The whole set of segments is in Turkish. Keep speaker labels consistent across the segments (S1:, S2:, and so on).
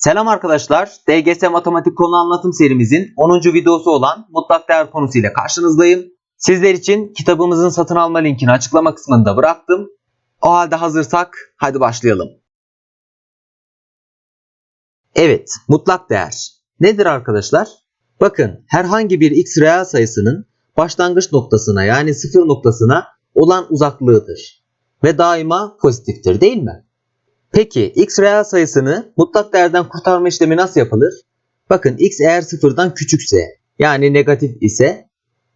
S1: Selam arkadaşlar. DGS Matematik konu anlatım serimizin 10. videosu olan mutlak değer konusuyla karşınızdayım. Sizler için kitabımızın satın alma linkini açıklama kısmında bıraktım. O halde hazırsak hadi başlayalım. Evet, mutlak değer. Nedir arkadaşlar? Bakın herhangi bir x reel sayısının başlangıç noktasına yani sıfır noktasına olan uzaklığıdır. Ve daima pozitiftir değil mi? Peki x reel sayısını mutlak değerden kurtarma işlemi nasıl yapılır? Bakın x eğer sıfırdan küçükse yani negatif ise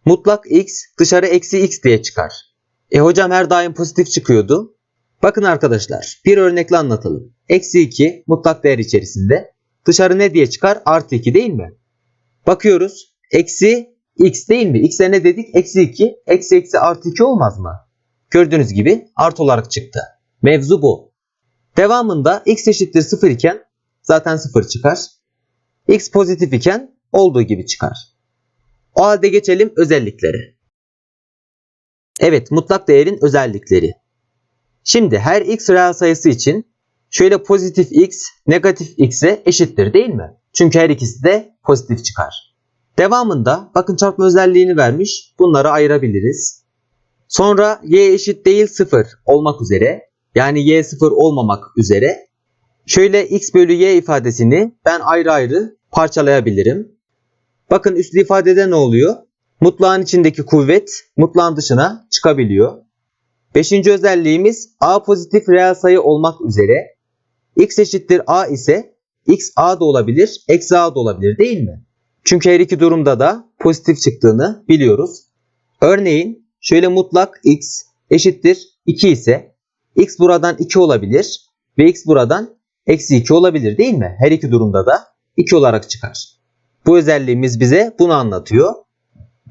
S1: mutlak x dışarı eksi x diye çıkar. E hocam her daim pozitif çıkıyordu. Bakın arkadaşlar bir örnekle anlatalım. Eksi 2 mutlak değer içerisinde dışarı ne diye çıkar? Artı 2 değil mi? Bakıyoruz. Eksi x değil mi? X'e ne dedik? Eksi 2. Eksi eksi artı 2 olmaz mı? Gördüğünüz gibi artı olarak çıktı. Mevzu bu. Devamında x eşittir 0 iken zaten 0 çıkar. x pozitif iken olduğu gibi çıkar. O halde geçelim özelliklere. Evet mutlak değerin özellikleri. Şimdi her x reel sayısı için şöyle pozitif x negatif x'e eşittir değil mi? Çünkü her ikisi de pozitif çıkar. Devamında bakın çarpma özelliğini vermiş. Bunları ayırabiliriz. Sonra y eşit değil 0 olmak üzere yani y 0 olmamak üzere şöyle x bölü y ifadesini ben ayrı ayrı parçalayabilirim. Bakın üslü ifadede ne oluyor? Mutlağın içindeki kuvvet mutlağın dışına çıkabiliyor. Beşinci özelliğimiz a pozitif reel sayı olmak üzere x eşittir a ise x a da olabilir, eksi a da olabilir değil mi? Çünkü her iki durumda da pozitif çıktığını biliyoruz. Örneğin şöyle mutlak x eşittir 2 ise x buradan 2 olabilir ve x buradan eksi 2 olabilir değil mi? Her iki durumda da 2 olarak çıkar. Bu özelliğimiz bize bunu anlatıyor.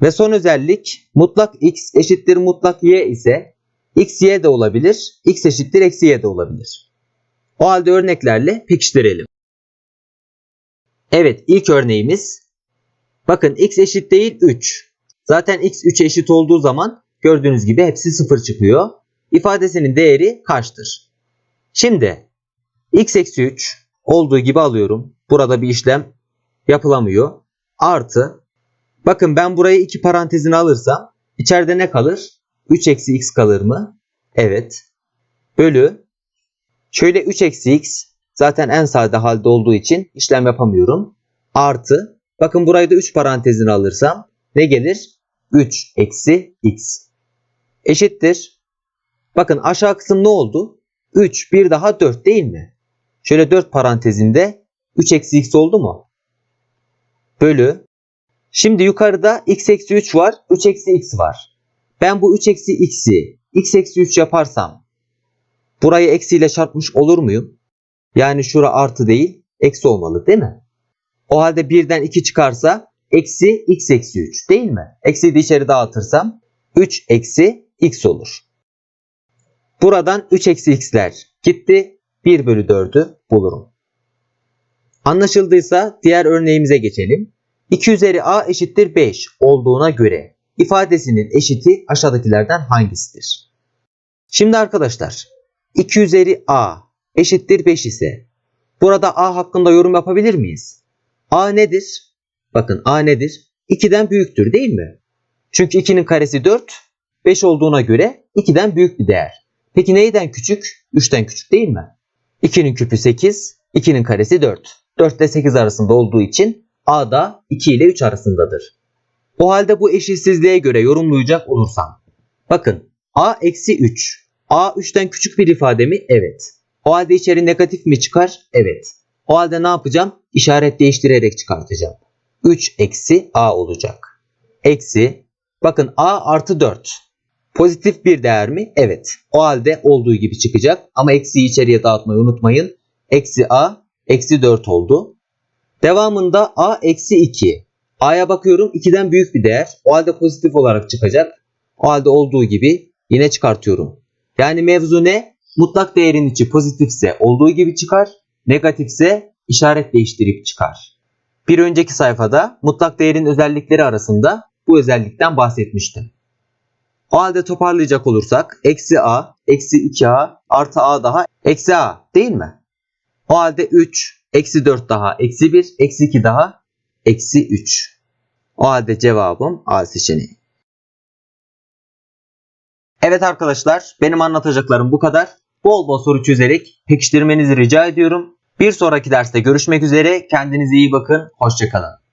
S1: Ve son özellik mutlak x eşittir mutlak y ise x y de olabilir, x eşittir eksi y de olabilir. O halde örneklerle pekiştirelim. Evet ilk örneğimiz bakın x eşit değil 3. Zaten x 3'e eşit olduğu zaman gördüğünüz gibi hepsi 0 çıkıyor. İfadesinin değeri kaçtır? Şimdi x eksi 3 olduğu gibi alıyorum. Burada bir işlem yapılamıyor. Artı bakın ben burayı iki parantezine alırsam içeride ne kalır? 3 eksi x kalır mı? Evet. Bölü şöyle 3 eksi x zaten en sade halde olduğu için işlem yapamıyorum. Artı bakın burayı da 3 parantezine alırsam ne gelir? 3 eksi x eşittir. Bakın aşağı kısım ne oldu? 3 bir daha 4 değil mi? Şöyle 4 parantezinde 3 eksi x oldu mu? Bölü. Şimdi yukarıda x eksi 3 var. 3 eksi x var. Ben bu 3 eksi x'i x eksi 3 yaparsam burayı eksiyle çarpmış olur muyum? Yani şura artı değil eksi olmalı değil mi? O halde 1'den 2 çıkarsa eksi x eksi 3 değil mi? Eksiyi de içeri dağıtırsam 3 eksi x olur. Buradan 3 eksi x'ler gitti. 1 bölü 4'ü bulurum. Anlaşıldıysa diğer örneğimize geçelim. 2 üzeri a eşittir 5 olduğuna göre ifadesinin eşiti aşağıdakilerden hangisidir? Şimdi arkadaşlar 2 üzeri a eşittir 5 ise burada a hakkında yorum yapabilir miyiz? a nedir? Bakın a nedir? 2'den büyüktür değil mi? Çünkü 2'nin karesi 4, 5 olduğuna göre 2'den büyük bir değer. Peki neyden küçük? 3'ten küçük değil mi? 2'nin küpü 8, 2'nin karesi 4. 4 ile 8 arasında olduğu için a da 2 ile 3 arasındadır. O halde bu eşitsizliğe göre yorumlayacak olursam. Bakın a eksi 3. a 3'ten küçük bir ifade mi? Evet. O halde içeri negatif mi çıkar? Evet. O halde ne yapacağım? İşaret değiştirerek çıkartacağım. 3 eksi a olacak. Eksi bakın a artı 4. Pozitif bir değer mi? Evet. O halde olduğu gibi çıkacak. Ama eksiyi içeriye dağıtmayı unutmayın. Eksi a eksi 4 oldu. Devamında a eksi 2. a'ya bakıyorum 2'den büyük bir değer. O halde pozitif olarak çıkacak. O halde olduğu gibi yine çıkartıyorum. Yani mevzu ne? Mutlak değerin içi pozitifse olduğu gibi çıkar. Negatifse işaret değiştirip çıkar. Bir önceki sayfada mutlak değerin özellikleri arasında bu özellikten bahsetmiştim. O halde toparlayacak olursak eksi a, eksi 2a, artı a daha eksi a değil mi? O halde 3, Eksi 4 daha eksi 1. Eksi 2 daha eksi 3. O halde cevabım A seçeneği. Evet arkadaşlar benim anlatacaklarım bu kadar. Bol bol soru çözerek pekiştirmenizi rica ediyorum. Bir sonraki derste görüşmek üzere. Kendinize iyi bakın. Hoşçakalın.